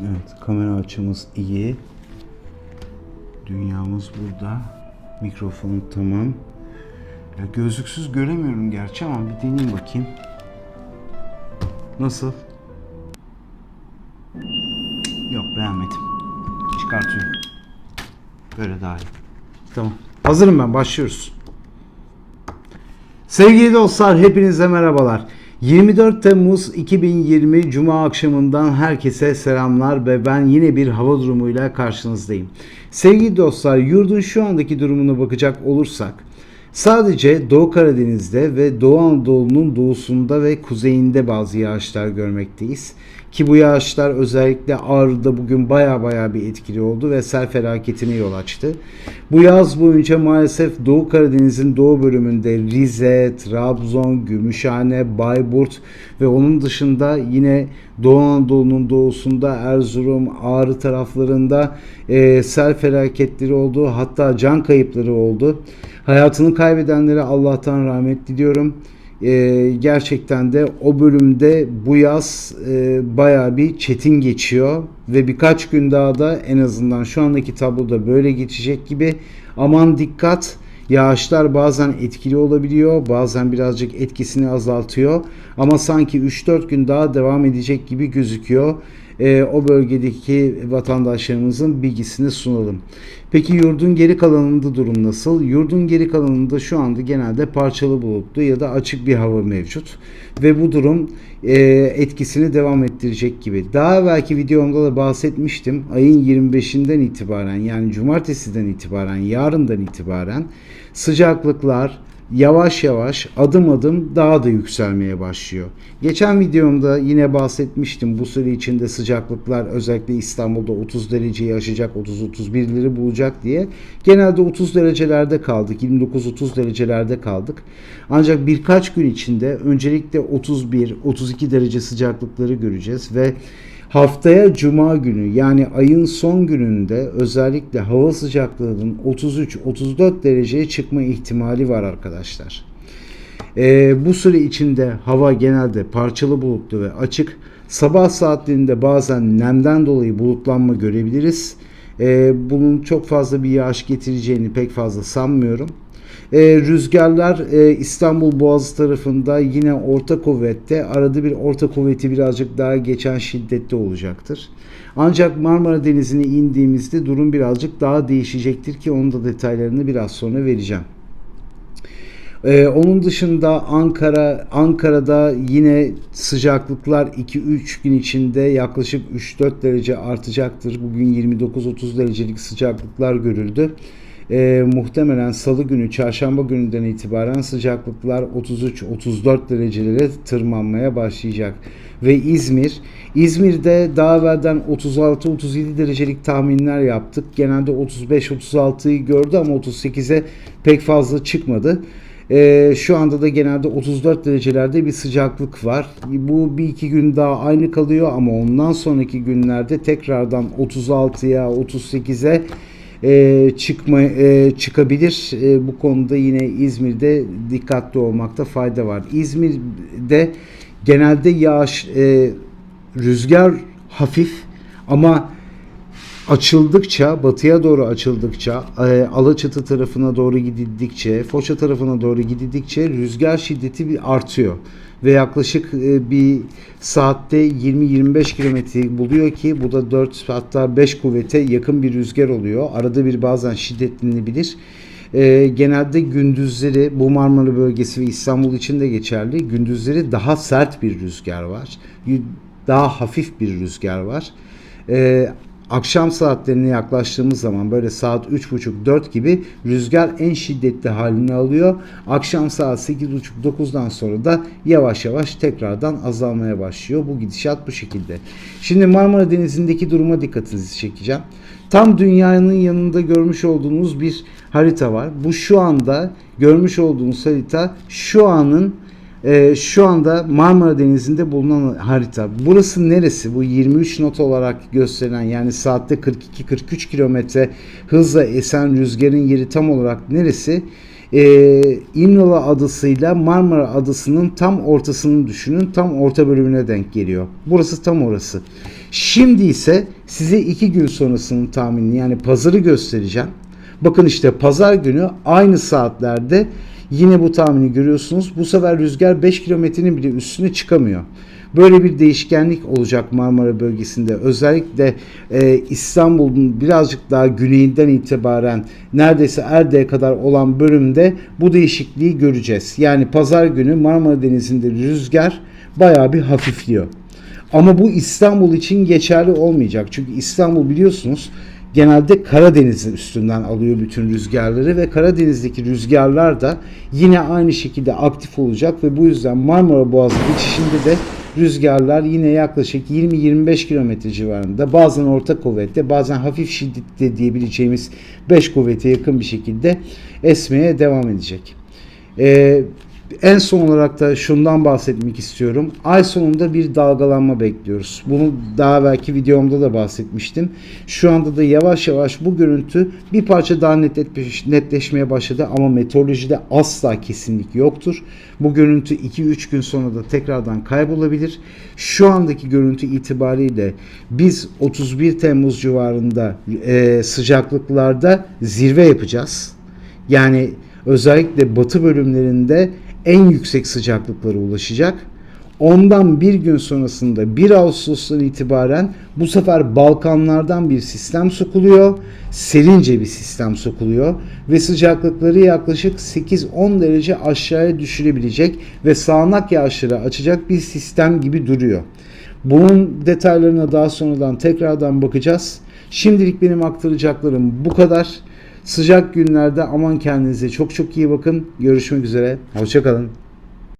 Evet, kamera açımız iyi. Dünyamız burada. Mikrofon tamam. Ya gözlüksüz göremiyorum gerçi ama bir deneyeyim bakayım. Nasıl? Yok beğenmedim. Çıkartıyorum. Böyle daha iyi. Tamam. Hazırım ben. Başlıyoruz. Sevgili dostlar hepinize merhabalar. 24 Temmuz 2020 Cuma akşamından herkese selamlar ve ben yine bir hava durumuyla karşınızdayım. Sevgili dostlar yurdun şu andaki durumuna bakacak olursak sadece Doğu Karadeniz'de ve Doğu Anadolu'nun doğusunda ve kuzeyinde bazı yağışlar görmekteyiz. Ki bu yağışlar özellikle Ağrı'da bugün baya baya bir etkili oldu ve sel felaketine yol açtı. Bu yaz boyunca maalesef Doğu Karadeniz'in doğu bölümünde Rize, Trabzon, Gümüşhane, Bayburt ve onun dışında yine Doğu Anadolu'nun doğusunda Erzurum, Ağrı taraflarında e, sel felaketleri oldu. Hatta can kayıpları oldu. Hayatını kaybedenlere Allah'tan rahmet diliyorum. Ee, gerçekten de o bölümde bu yaz e, bayağı bir çetin geçiyor ve birkaç gün daha da en azından şu andaki tabloda böyle geçecek gibi. Aman dikkat yağışlar bazen etkili olabiliyor bazen birazcık etkisini azaltıyor ama sanki 3-4 gün daha devam edecek gibi gözüküyor e, o bölgedeki vatandaşlarımızın bilgisini sunalım. Peki yurdun geri kalanında durum nasıl? Yurdun geri kalanında şu anda genelde parçalı bulutlu ya da açık bir hava mevcut. Ve bu durum e, etkisini devam ettirecek gibi. Daha belki videomda da bahsetmiştim. Ayın 25'inden itibaren yani cumartesiden itibaren yarından itibaren sıcaklıklar yavaş yavaş adım adım daha da yükselmeye başlıyor. Geçen videomda yine bahsetmiştim bu süre içinde sıcaklıklar özellikle İstanbul'da 30 dereceyi aşacak 30-31'leri bulacak diye. Genelde 30 derecelerde kaldık 29-30 derecelerde kaldık. Ancak birkaç gün içinde öncelikle 31-32 derece sıcaklıkları göreceğiz ve Haftaya cuma günü yani ayın son gününde özellikle hava sıcaklığının 33-34 dereceye çıkma ihtimali var arkadaşlar. Ee, bu süre içinde hava genelde parçalı bulutlu ve açık. Sabah saatlerinde bazen nemden dolayı bulutlanma görebiliriz. Ee, bunun çok fazla bir yağış getireceğini pek fazla sanmıyorum. E, rüzgarlar e, İstanbul Boğazı tarafında yine orta kuvvette. Arada bir orta kuvveti birazcık daha geçen şiddette olacaktır. Ancak Marmara Denizi'ne indiğimizde durum birazcık daha değişecektir ki onun da detaylarını biraz sonra vereceğim. Ee, onun dışında Ankara Ankara'da yine sıcaklıklar 2-3 gün içinde yaklaşık 3-4 derece artacaktır. Bugün 29-30 derecelik sıcaklıklar görüldü. Ee, muhtemelen salı günü çarşamba gününden itibaren sıcaklıklar 33-34 derecelere tırmanmaya başlayacak. Ve İzmir, İzmir'de daha evvelden 36-37 derecelik tahminler yaptık. Genelde 35-36'yı gördü ama 38'e pek fazla çıkmadı. Ee, şu anda da genelde 34 derecelerde bir sıcaklık var. Bu bir iki gün daha aynı kalıyor ama ondan sonraki günlerde tekrardan 36'ya 38'e e, çıkma e, çıkabilir. E, bu konuda yine İzmir'de dikkatli olmakta fayda var. İzmir'de genelde yağış e, rüzgar hafif ama açıldıkça, batıya doğru açıldıkça, e, Alaçatı tarafına doğru gidildikçe, Foça tarafına doğru gidildikçe rüzgar şiddeti bir artıyor. Ve yaklaşık e, bir saatte 20-25 kilometre buluyor ki bu da 4 hatta 5 kuvvete yakın bir rüzgar oluyor. Arada bir bazen şiddetlenebilir. E, genelde gündüzleri bu Marmara bölgesi ve İstanbul için de geçerli. Gündüzleri daha sert bir rüzgar var. Daha hafif bir rüzgar var. Akşam saatlerine yaklaştığımız zaman böyle saat 3.30-4 gibi rüzgar en şiddetli halini alıyor. Akşam saat 8.30-9'dan sonra da yavaş yavaş tekrardan azalmaya başlıyor. Bu gidişat bu şekilde. Şimdi Marmara Denizi'ndeki duruma dikkatinizi çekeceğim. Tam dünyanın yanında görmüş olduğunuz bir harita var. Bu şu anda görmüş olduğunuz harita şu anın e, şu anda Marmara Denizi'nde bulunan harita. Burası neresi? Bu 23 not olarak gösterilen yani saatte 42-43 kilometre hızla esen rüzgarın yeri tam olarak neresi? e, İmralı adasıyla Marmara Adası'nın tam ortasını düşünün. Tam orta bölümüne denk geliyor. Burası tam orası. Şimdi ise size iki gün sonrasının tahminini yani pazarı göstereceğim. Bakın işte pazar günü aynı saatlerde yine bu tahmini görüyorsunuz. Bu sefer rüzgar 5 kilometrenin bile üstüne çıkamıyor. Böyle bir değişkenlik olacak Marmara bölgesinde. Özellikle e, İstanbul'un birazcık daha güneyinden itibaren neredeyse Erde'ye kadar olan bölümde bu değişikliği göreceğiz. Yani pazar günü Marmara Denizi'nde rüzgar bayağı bir hafifliyor. Ama bu İstanbul için geçerli olmayacak. Çünkü İstanbul biliyorsunuz genelde Karadeniz'in üstünden alıyor bütün rüzgarları ve Karadeniz'deki rüzgarlar da yine aynı şekilde aktif olacak ve bu yüzden Marmara Boğazı geçişinde de rüzgarlar yine yaklaşık 20-25 km civarında bazen orta kuvvette bazen hafif şiddette diyebileceğimiz 5 kuvvete yakın bir şekilde esmeye devam edecek. Ee, en son olarak da şundan bahsetmek istiyorum. Ay sonunda bir dalgalanma bekliyoruz. Bunu daha belki videomda da bahsetmiştim. Şu anda da yavaş yavaş bu görüntü bir parça daha netleş- netleşmeye başladı ama meteorolojide asla kesinlik yoktur. Bu görüntü 2-3 gün sonra da tekrardan kaybolabilir. Şu andaki görüntü itibariyle biz 31 Temmuz civarında e, sıcaklıklarda zirve yapacağız. Yani özellikle batı bölümlerinde en yüksek sıcaklıklara ulaşacak. Ondan bir gün sonrasında 1 Ağustos'tan itibaren bu sefer Balkanlardan bir sistem sokuluyor. Serince bir sistem sokuluyor ve sıcaklıkları yaklaşık 8-10 derece aşağıya düşürebilecek ve sağanak yağışları açacak bir sistem gibi duruyor. Bunun detaylarına daha sonradan tekrardan bakacağız. Şimdilik benim aktaracaklarım bu kadar. Sıcak günlerde aman kendinize çok çok iyi bakın. Görüşmek üzere. Hoşçakalın.